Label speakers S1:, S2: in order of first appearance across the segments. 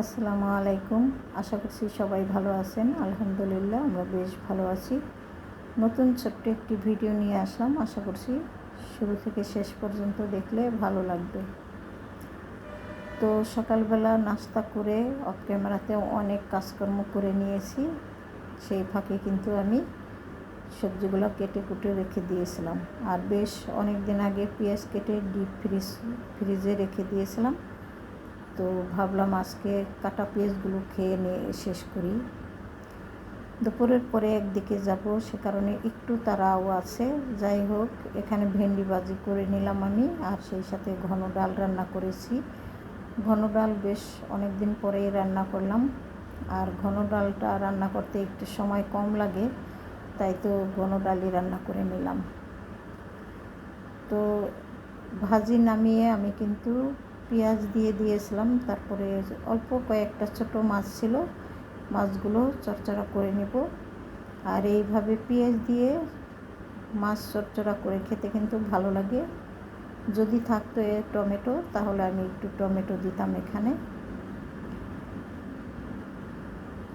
S1: আসসালামু আলাইকুম। আশা করছি সবাই ভালো আছেন। আলহামদুলিল্লাহ, আমরা বেশ ভালো আছি। নতুন ছোট্ট একটি ভিডিও নিয়ে আসলাম। আশা করছি শুরু থেকে শেষ পর্যন্ত দেখলে ভালো লাগবে। তো সকালবেলা নাস্তা করে অফ ক্যামেরাতে অনেক কাজকর্ম করে নিয়েছি। সেই ফাঁকে কিন্তু আমি সবজিগুলো কেটে কুটে রেখে দিয়েছিলাম। আর বেশ অনেক দিন আগে পেঁয়াজ কেটে ডিপ ফ্রিজ ফ্রিজে রেখে দিয়েছিলাম। তো ভাবলাম আজকে কাটা পেঁয়াজগুলো খেয়ে নিয়ে শেষ করি। দুপুরের পরে একদিকে যাব, সে কারণে একটু তারাও আছে। যাই হোক, এখানে ভেন্ডি বাজি করে নিলাম আমি, আর সেই সাথে ঘন ডাল রান্না করেছি। ঘন ডাল বেশ অনেক দিন পরেই রান্না করলাম, আর ঘন ডালটা রান্না করতে একটু সময় কম লাগে, তাই তো ঘন ডালই রান্না করে নিলাম। তো ভাজি নামিয়ে আমি কিন্তু পেঁয়াজ দিয়ে দিয়েছিলাম। তারপরে অল্প কয়েকটা ছোট মাছ ছিল, মাছগুলো চচ্চড়া করে নেব। আর এইভাবে পেঁয়াজ দিয়ে মাছ চচ্চড়া করে খেতে কিন্তু ভালো লাগে। যদি থাকতো এ টমেটো, তাহলে আমি একটু টমেটো দিতাম এখানে।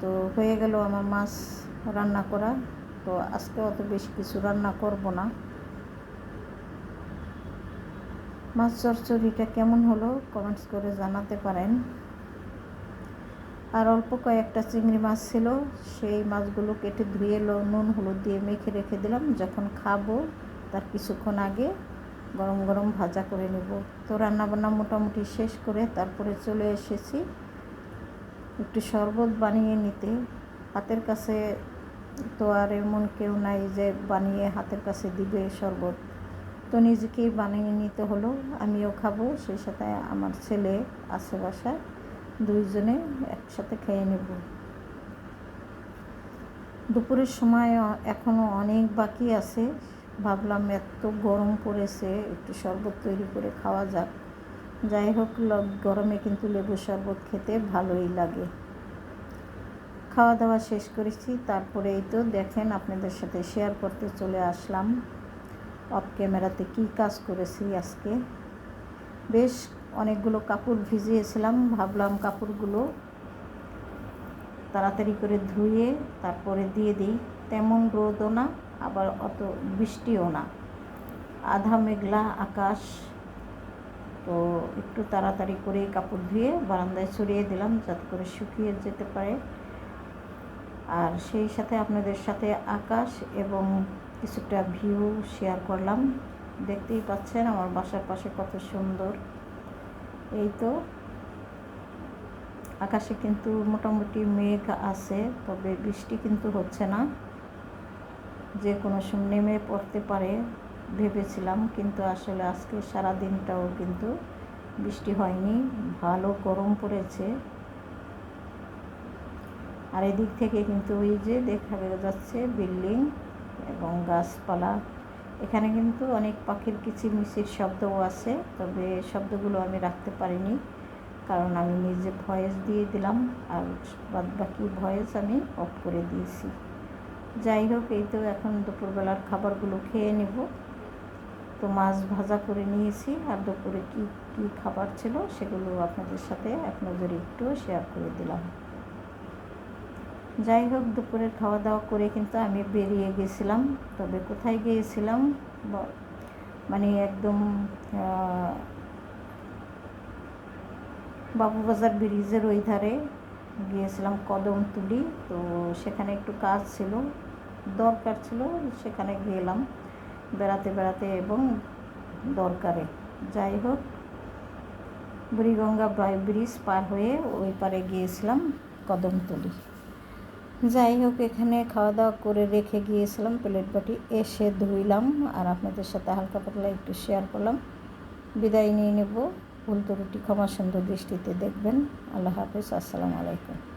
S1: তো হয়ে গেল আমার মাছ রান্না করা। তো আজকে অত বেশি কিছু রান্না করব না। মাছ চচ্চড়িটা কেমন হলো কমেন্টস করে জানাতে পারেন। আর অল্প কয়েকটা চিংড়ি মাছ ছিল, সেই মাছগুলো কেটে ধুয়ে নুন, হলুদ দিয়ে মেখে রেখে দিলাম। যখন খাব তার কিছুক্ষণ আগে গরম গরম ভাজা করে নেব। তো রান্নাবান্না মোটামুটি শেষ করে তারপরে চলে এসেছি একটু শরবত বানিয়ে নিতে। হাতের কাছে তো আর এমন কেউ নাই যে বানিয়ে হাতের কাছে দিবে শরবত। তো নিজেকেই বানিয়ে নিতে হলো, আমিও খাব সেই সাথে আমার ছেলে বাসায়, দুইজনে একসাথে খেয়ে নেব। দুপুরের সময় এখনও অনেক বাকি আছে, ভাবলাম এত গরম পড়েছে, একটু শরবত তৈরি করে খাওয়া যাক। যাই হোক গরমে কিন্তু লেবু শরবত খেতে ভালোই লাগে। খাওয়া দাওয়া শেষ করেছি, তারপরে এই তো দেখেন আপনাদের সাথে শেয়ার করতে চলে আসলাম। অফ ক্যামেরাতে কী কাজ করেছি আজকে? বেশ অনেকগুলো কাপড় ভিজিয়েছিলাম, ভাবলাম কাপড়গুলো তাড়াতাড়ি করে ধুয়ে তারপরে দিয়ে দিই। তেমন রোদও না, আবার অত বৃষ্টিও না। আধা মেঘলা আকাশ। তো একটু তাড়াতাড়ি করে কাপড় ধুয়ে বারান্দায় ছড়িয়ে দিলাম যাতে করে শুকিয়ে যেতে পারে। আর সেই সাথে আপনাদের সাথে আকাশ এবং কিছুটা ভিউ শেয়ার করলাম। দেখতেই পাচ্ছেন আমার বাসার পাশে কত সুন্দর। এই তো, আকাশে কিন্তু মোটামুটি মেঘ আছে, তবে বৃষ্টি কিন্তু হচ্ছে না। যে কোনো সময় নেমে পড়তে পারে ভেবেছিলাম, কিন্তু আসলে আজকে সারা দিনটাও কিন্তু বৃষ্টি হয়নি, ভালো গরম পড়েছে। আর এদিক থেকে কিন্তু ওই যে দেখা যাচ্ছে বিল্ডিং। এবং গাছপালা। এখানে কিন্তু অনেক পাখির কিচিরমিচির শব্দও আছে, তবে শব্দগুলো আমি রাখতে পারিনি, কারণ আমি নিজে ভয়েস দিয়ে দিলাম আর বাদ বাকি ভয়েস আমি অফ করে দিয়েছি। যাই হোক, এই তো এখন দুপুরবেলার খাবারগুলো খেয়ে নেব। তো মাছ ভাজা করে নিয়েছি, আর দুপুরে কী কী খাবার ছিল সেগুলো আপনাদের সাথে এক নজরে একটু শেয়ার করে দিলাম। যাই হোক, দুপুরের খাওয়া দাওয়া করে কিন্তু আমি বেরিয়ে গেছিলাম। তবে কোথায় গিয়েছিলাম? মানে একদম বাবুবাজার ব্রিজের ওই ধারে গিয়েছিলাম কদম তুলি তো সেখানে একটু কাজ ছিল, দরকার ছিল, সেখানে গেলাম বেড়াতে বেড়াতে এবং দরকারে। যাই হোক, বুড়িগঙ্গা ব্রিজ পার হয়ে ওই পারে গিয়েছিলাম কদমতলি। যাই হোক, এখানে খাওয়া দাওয়া করে রেখে গিয়েছিলাম, প্লেট বাটি এসে ধুইলাম আর আপনাদের সাথে হালকা পাতলা একটু শেয়ার করলাম। বিদায় নিয়ে নেব। ভুল রুটি ক্ষমা সুন্দর দৃষ্টিতে দেখবেন। আল্লাহ হাফিজ। আসসালামু আলাইকুম।